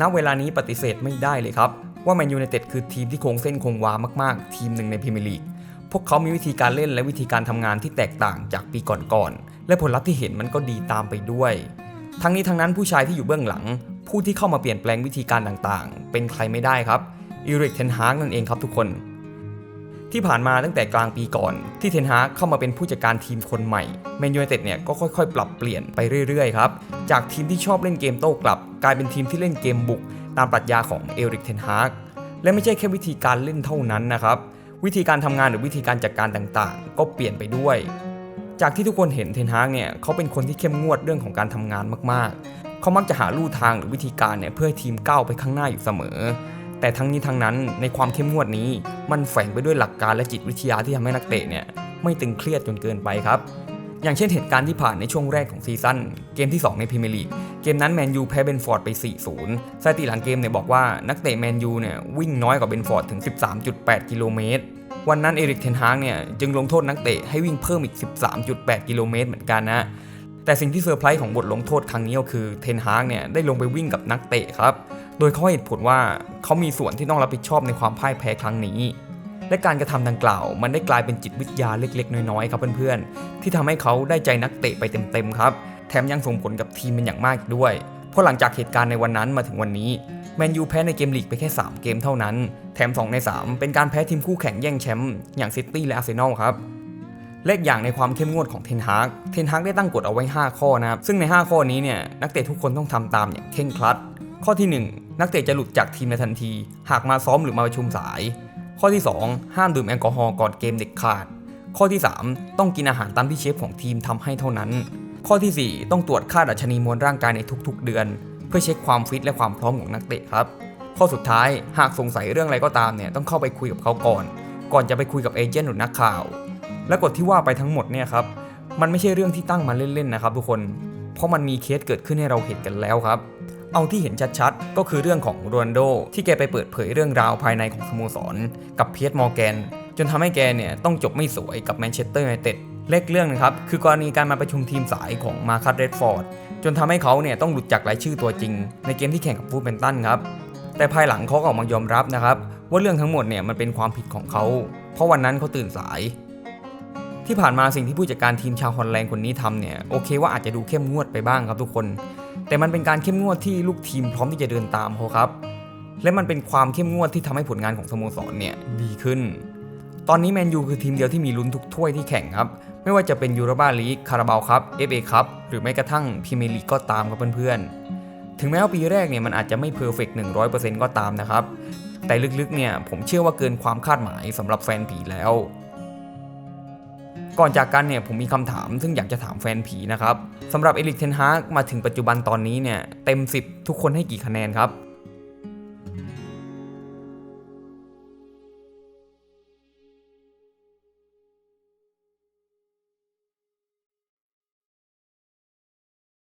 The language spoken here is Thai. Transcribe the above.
ณเวลานี้ปฏิเสธไม่ได้เลยครับ ว่าแมนยูไนเต็ดคือทีมที่คงเส้นคงวามาก ๆ ทีมหนึ่งในพรีเมียร์ลีกพวกเขามีวิธีการเล่นและวิธีการทำงานที่แตกต่างจากปีก่อนๆและผลลัพธ์ที่เห็นมันก็ดีตามไปด้วย ทั้งนี้ทั้งนั้นผู้ชายที่อยู่เบื้องหลัง ผู้ที่เข้ามาเปลี่ยนแปลงวิธีการต่างๆ เป็นใครไม่ได้ครับอีริกเทนฮากนั่นเองครับทุกคน ที่ผ่านมาตั้งแต่กลางปีก่อน ที่เทนฮาเข้ามาเป็นผู้จัดการทีมคนใหม่แมนยูไนเต็ดเนี่ยก็ค่อยๆ ปรับเปลี่ยนไปเรื่อยๆครับ จากทีมที่ชอบเล่นเกมโต้กลับ กลายเป็นทีมที่เล่นเกมบุก ตามปรัชญาของเอริกเทนฮาและไม่ใช่แค่วิธีการเล่นเท่านั้นนะครับ วิธีการทำงานหรือวิธีการจัดการต่างๆ ก็เปลี่ยนไปด้วย จากที่ทุกคนเห็นเทนฮากเนี่ยเขาเป็นคนที่เข้มงวดเรื่องของการทำงานมากๆ เขามักจะหาลู่ทางหรือวิธีการเนี่ยเพื่อให้ทีมก้าวไปข้างหน้าอยู่เสมอ แต่ทั้งนี้ทั้งนั้นในความเข้มงวดนี้ มันแฝงไปด้วยหลักการและจิตวิทยาที่ทำให้นักเตะเนี่ยไม่ตึงเครียดจนเกินไปครับ อย่างเช่นเหตุการณ์ที่ผ่านในช่วงแรกของซีซั่นเกมที่ 2 ในพรีเมียร์ลีกเกมนั้นแมนยูแพ้เบนฟอร์ดไป 4-0 สถิติหลังเกมเนี่ยบอกว่านักเตะแมนยูเนี่ยวิ่งน้อยกว่าเบนฟอร์ดถึง 13.8 กิโลเมตรวันนั้นเอริกเทนฮากเนี่ยจึงลงโทษนักเตะให้วิ่งเพิ่มอีก 13.8 กิโลเมตรเหมือนกันนะ แต่สิ่งที่เซอร์ไพรส์ของบทลงโทษครั้งนี้ก็คือเทนฮากเนี่ยได้ลงไปวิ่งกับนักเตะครับ โดยเขาให้เหตุผลว่าเขามีส่วนที่ต้องรับผิดชอบในความพ่ายแพ้ครั้งนี้ และการกระทำดังกล่าว มันได้กลายเป็นจิตวิทยาเล็กๆ น้อยๆครับเพื่อนๆ ที่ทำให้เขาได้ใจนักเตะไปเต็มๆครับ แถมยังส่งผลกับทีมเป็นอย่างมากด้วย เพราะหลังจากเหตุการณ์ในวันนั้นมาถึงวันนี้แมนยูแพ้ในเกมลีกไปแค่ 3 เกมเท่านั้น แถม 2 ใน 3 เป็นการแพ้ทีมคู่แข่งแย่งแชมป์อย่างซิตี้และอาร์เซนอลครับและอีกอย่างในความเข้มงวดของเทนฮากเทนฮากได้ตั้งกฎเอาไว้ 5 ข้อนะครับ ซึ่งใน 5 ข้อนี้เนี่ยนักเตะทุกคนต้องทำตามอย่างเคร่งครัด ข้อที่ 1 นักเตะจะหลุดจากทีมในทันที หากมาซ้อมหรือมาประชุมสาย ข้อที่ 2 ห้ามดื่มแอลกอฮอล์ก่อนเกมเด็ดขาด ข้อที่ 3 ต้องกินอาหารตามที่เชฟของทีมทำให้เท่านั้น ข้อทีสี่ 4 ต้องตรวจค่าดัชนีมวลร่างกายในทุกๆ เดือน เพื่อเช็คความฟิตและความพร้อมของนักเตะครับ ข้อสุดท้ายหากสงสัยเรื่องอะไรก็ตามเนี่ยต้องเข้าไปคุยกับเขาก่อน ก่อนจะไปคุยกับเอเจนต์หรือนักข่าว และกฎที่ว่าไปทั้งหมดเนี่ยครับมันไม่ใช่เรื่องที่ตั้งมาเล่นๆนะครับทุกคน เพราะมันมีเคสเกิดขึ้นให้เราเห็นกันแล้วครับ เอาที่เห็นชัดๆ ก็คือเรื่องของโรนโด ที่แกไปเปิดเผยเรื่องราวภายในของสโมสร กับเพียร์มอร์แกน จนทำให้แกเนี่ยต้องจบไม่สวยกับแมนเชสเตอร์ยูไนเต็ดเล็กเรื่องนะครับ คือกรณีการมาประชุมทีมสายของมาคัตเรดฟอร์ด จนทำให้เขาเนี่ยต้องหลุดจากรายชื่อตัวจริง ในเกมที่แข่งกับฟูลเบนตันครับ แต่ภายหลังเขาก็ออกมายอมรับนะครับ ว่าเรื่องทั้งหมดเนี่ยมันเป็นความผิดของเขา เพราะวันนั้นเขาตื่นสาย ที่ผ่านมาสิ่งที่ผู้จัดการทีมชาวฮอลแลนด์คนนี้ทำเนี่ยโอเคว่าอาจจะดูเข้มงวดไปบ้างครับทุกคน แต่มันเป็นการเข้มงวดที่ลูกทีมพร้อมที่จะเดินตามเขาครับ และมันเป็นความเข้มงวดที่ทำให้ผลงานของสโมสรเนี่ยดีขึ้น ตอนนี้แมนยูคือทีมเดียวที่มีลุ้นทุกถ้วยที่แข่งครับ ไม่ว่าจะเป็นยูโรบาลีกคาราบาวครับเอฟเอคัพหรือแม้กระทั่งพรีเมียร์ลีกก็ตามครับเพื่อนๆ ถึงแม้ว่าปีแรกเนี่ยมันอาจจะไม่เพอร์เฟกต์100%ก็ตามนะครับ แต่ลึกๆเนี่ยผมเชื่อว่าเกินความคาดหมายสำหรับแฟนผีแล้ว ก่อนจากกันเนี่ยผมมีคำถามซึ่งอยากจะถามแฟนผีนะครับสำหรับเอลิกเทนฮากมาถึงปัจจุบันตอนนี้เนี่ยเต็ม 10 ทุกคนให้กี่คะแนนครับ